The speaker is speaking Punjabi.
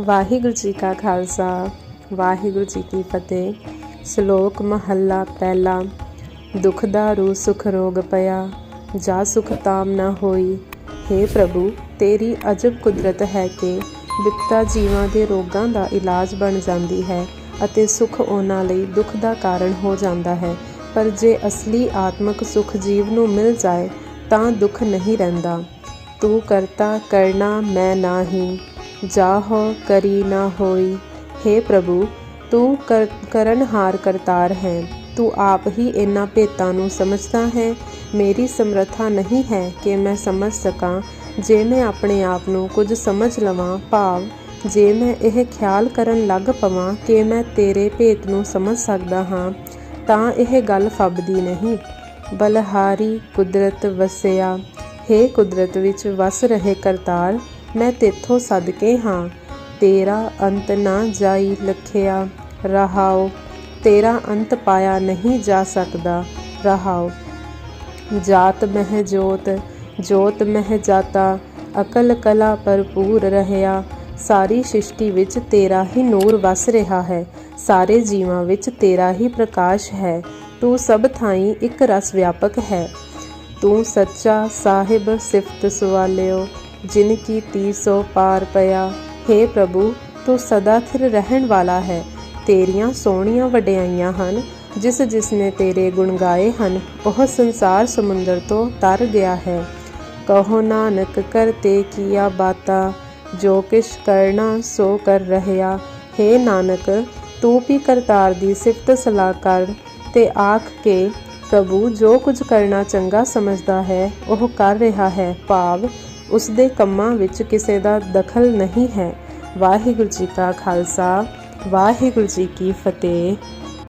ਵਾਹਿਗੁਰੂ ਜੀ ਕਾ ਖਾਲਸਾ, ਵਾਹਿਗੁਰੂ ਜੀ ਕੀ ਫਤਿਹ। ਸ਼ਲੋਕ ਮਹੱਲਾ ਪਹਿਲਾ, ਦੁਖ ਦਾਰੂ ਸੁਖ ਰੋਗ ਪਿਆ, ਜਾ ਸੁਖ ਤਾਮ ਨਾ ਹੋਈ। हे ਪ੍ਰਭੂ, ਤੇਰੀ ਅਜਬ ਕੁਦਰਤ ਹੈ ਕਿ ਵਿਪਤਾ ਜੀਵਾਂ ਦੇ ਰੋਗਾਂ ਦਾ ਇਲਾਜ ਬਣ ਜਾਂਦੀ ਹੈ ਅਤੇ ਸੁਖ ਉਹਨਾਂ ਲਈ ਦੁੱਖ ਦਾ ਕਾਰਨ ਹੋ ਜਾਂਦਾ ਹੈ। ਪਰ ਜੇ ਅਸਲੀ ਆਤਮਿਕ ਸੁਖ ਜੀਵ ਨੂੰ ਮਿਲ ਜਾਏ, ਤਾਂ ਦੁੱਖ ਨਹੀਂ ਰਹਿੰਦਾ। ਤੂੰ ਕਰਤਾ, ਕਰਨਾ ਮੈਂ ਨਾਹੀ। ਜਾਹੋ ਕਰੀ ਨਾ ਹੋਈ। हे ਪ੍ਰਭੂ, ਤੂੰ ਕਰ- ਕਰਨਹਾਰ ਕਰਤਾਰ ਹੈ। ਤੂੰ ਆਪ ਹੀ ਇਹਨਾਂ ਭੇਤਾਂ ਨੂੰ ਸਮਝਦਾ ਹੈ। ਮੇਰੀ ਸਮਰੱਥਾ ਨਹੀਂ ਹੈ ਕਿ ਮੈਂ ਸਮਝ ਸਕਾਂ। ਜੇ ਮੈਂ ਆਪਣੇ ਆਪ ਨੂੰ ਕੁਝ ਸਮਝ ਲਵਾਂ, ਭਾਵ ਜੇ ਮੈਂ ਇਹ ਖਿਆਲ ਕਰਨ ਲੱਗ ਪਵਾਂ ਕਿ ਮੈਂ ਤੇਰੇ ਭੇਤ ਨੂੰ ਸਮਝ ਸਕਦਾ ਹਾਂ, ਤਾਂ ਇਹ ਗੱਲ ਫੱਬਦੀ ਨਹੀਂ। ਬਲਹਾਰੀ ਕੁਦਰਤ ਵਸਿਆ। ਹੇ ਕੁਦਰਤ ਵਿੱਚ ਵਸ ਰਹੇ ਕਰਤਾਰ ਮੈਂ ਤੇਥੋਂ ਸਦਕੇ ਹਾਂ। ਤੇਰਾ ਅੰਤ ਨਾ ਜਾਈ ਲਖਿਆ, ਰਹਾਓ। ਤੇਰਾ ਅੰਤ ਪਾਇਆ ਨਹੀਂ ਜਾ ਸਕਦਾ, ਰਹਾਓ। ਜਾਤ ਮਹਿ ਜੋਤ ਜੋਤ ਮਹਿ ਜਾਤਾ, ਅਕਲ ਕਲਾ ਭਰਪੂਰ ਰਹਿਆ। ਸਾਰੀ ਸ੍ਰਿਸ਼ਟੀ ਵਿੱਚ ਤੇਰਾ ਹੀ ਨੂਰ ਵਸ ਰਿਹਾ ਹੈ। ਸਾਰੇ ਜੀਵਾਂ ਵਿੱਚ ਤੇਰਾ ਹੀ ਪ੍ਰਕਾਸ਼ ਹੈ। ਤੂੰ ਸਭ ਥਾਈਂ ਇੱਕ ਰਸ ਵਿਆਪਕ ਹੈ। ਤੂੰ ਸੱਚਾ ਸਾਹਿਬ ਸਿਫਤ ਸਵਾਲਿਓ। ਜਿਨ ਕੀ ਤੀਸੋ ਪਾਰ ਪਿਆ। हे ਪ੍ਰਭੂ, ਤੂੰ ਸਦਾ ਥਿਰ ਰਹਿਣ ਵਾਲਾ ਹੈ। ਤੇਰੀਆਂ ਸੋਹਣੀਆਂ ਵਡਿਆਈਆਂ ਹਨ, ਜਿਸ ਜਿਸ ਨੇ ਤੇਰੇ ਗੁਣ ਗਾਏ ਹਨ, ਉਹ ਸੰਸਾਰ ਸਮੁੰਦਰ ਤੋਂ ਤਰ ਗਿਆ ਹੈ। ਕਹੋ ਨਾਨਕ ਕਰਤੇ ਕੀਆ ਬਾਤਾ, ਜੋ ਕਿਛ ਕਰਨਾ ਸੋ ਕਰ ਰਹਿਆ। हे ਨਾਨਕ, ਤੂੰ ਵੀ ਕਰਤਾਰ ਦੀ ਸਿਫਤ ਸਲਾਹ ਕਰ, ਤੇ ਆਖ ਕੇ, ਪ੍ਰਭੂ, ਜੋ ਕੁਝ ਕਰਨਾ ਚੰਗਾ ਸਮਝਦਾ ਹੈ, ਉਹ ਕਰ ਰਿਹਾ ਹੈ। ਭਾਵ ਉਸ ਦੇ ਕੰਮਾਂ ਵਿੱਚ ਕਿਸੇ ਦਾ ਦਖਲ ਨਹੀਂ ਹੈ। ਵਾਹਿਗੁਰੂ ਜੀ ਕਾ ਖਾਲਸਾ, ਵਾਹਿਗੁਰੂ ਜੀ ਕੀ ਫਤਿਹ।